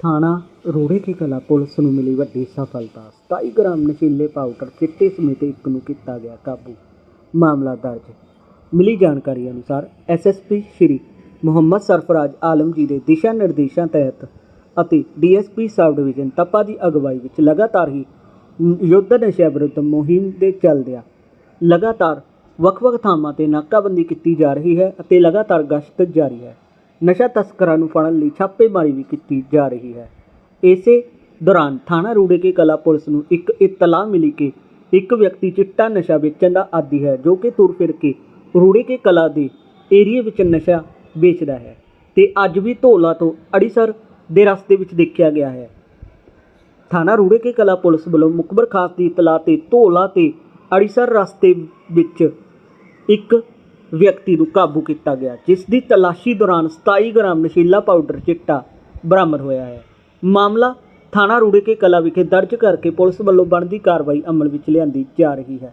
ਥਾਣਾ ਰੋੜੇ ਕੀ ਕਲਾ ਪੁਲਿਸ ਨੂੰ ਮਿਲੀ ਵੱਡੀ ਸਫਲਤਾ। 27 ਗ੍ਰਾਮ ਨਸ਼ੀਲੇ ਪਾਊਡਰ ਚਿੱਟੇ ਸਮੇਤ ਇੱਕ ਨੂੰ ਕੀਤਾ ਗਿਆ ਕਾਬੂ। ਮਾਮਲਾ ਦਰਜ। ਮਿਲੀ ਜਾਣਕਾਰੀ ਅਨੁਸਾਰ ਐਸਐਸਪੀ ਸ਼੍ਰੀ ਮੁਹੰਮਦ ਸਰਫਰਾਜ਼ ਆਲਮ ਜੀ ਦੇ ਦਿਸ਼ਾ ਨਿਰਦੇਸ਼ਾਂ ਤਹਿਤ ਅਤੇ ਡੀਐਸਪੀ ਸਬ ਡਿਵੀਜ਼ਨ ਤਪਾ ਦੀ ਅਗਵਾਈ ਵਿੱਚ ਲਗਾਤਾਰ ਹੀ ਯੁੱਧ ਨਸ਼ਾ ਵਿਰੁੱਧ ਮੁਹਿੰਮ ਦੇ ਚੱਲਦਿਆਂ ਲਗਾਤਾਰ ਵੱਖ-ਵੱਖ ਥਾਵਾਂ ਤੇ ਨਾਕਾਬੰਦੀ ਕੀਤੀ ਜਾ ਰਹੀ ਹੈ ਅਤੇ ਲਗਾਤਾਰ ਗਸ਼ਤ ਜਾਰੀ ਹੈ। ਨਸ਼ਾ ਤਸਕਰਾਂ ਨੂੰ ਫੜਨ ਲਈ ਛਾਪੇਮਾਰੀ ਵੀ ਕੀਤੀ ਜਾ ਰਹੀ ਹੈ। ਇਸੇ ਦੌਰਾਨ ਥਾਣਾ ਰੂੜੇ ਕੇ ਕਲਾ ਪੁਲਿਸ ਨੂੰ ਇੱਕ ਇਤਲਾਹ ਮਿਲੀ ਕਿ ਇੱਕ ਵਿਅਕਤੀ ਚਿੱਟਾ ਨਸ਼ਾ ਵੇਚਣ ਦਾ ਆਦੀ ਹੈ, ਜੋ ਕਿ ਤੁਰ ਫਿਰ ਕੇ ਰੂੜੇ ਕੇ ਕਲਾ ਦੇ ਏਰੀਏ ਵਿੱਚ ਨਸ਼ਾ ਵੇਚਦਾ ਹੈ ਤੇ ਅੱਜ ਵੀ ਧੋਲਾ ਤੋਂ ਅੜੀਸਰ ਦੇ ਰਸਤੇ ਵਿੱਚ ਦੇਖਿਆ ਗਿਆ ਹੈ। ਥਾਣਾ ਰੂੜੇ ਕੇ ਕਲਾ ਪੁਲਿਸ ਵੱਲੋਂ ਮੁਖਬਰ ਖਾਸ ਦੀ ਇਤਲਾਹ ਤੇ ਧੋਲਾ ਤੇ ਅੜੀਸਰ ਰਸਤੇ ਵਿੱਚ ਇੱਕ ਵਿਅਕਤੀ ਨੂੰ ਕਾਬੂ ਕੀਤਾ ਗਿਆ, ਜਿਸ ਦੀ ਤਲਾਸ਼ੀ ਦੌਰਾਨ 27 ਗ੍ਰਾਮ ਨਸ਼ੀਲਾ ਪਾਊਡਰ ਚਿੱਟਾ ਬਰਾਮਦ ਹੋਇਆ ਹੈ। ਮਾਮਲਾ ਥਾਣਾ ਰੂੜੇ ਕੇ ਕਲਾ ਵਿਖੇ ਦਰਜ ਕਰਕੇ ਪੁਲਿਸ ਵੱਲੋਂ ਬਣਦੀ ਕਾਰਵਾਈ ਅਮਲ ਵਿੱਚ ਲਿਆਂਦੀ ਜਾ ਰਹੀ ਹੈ।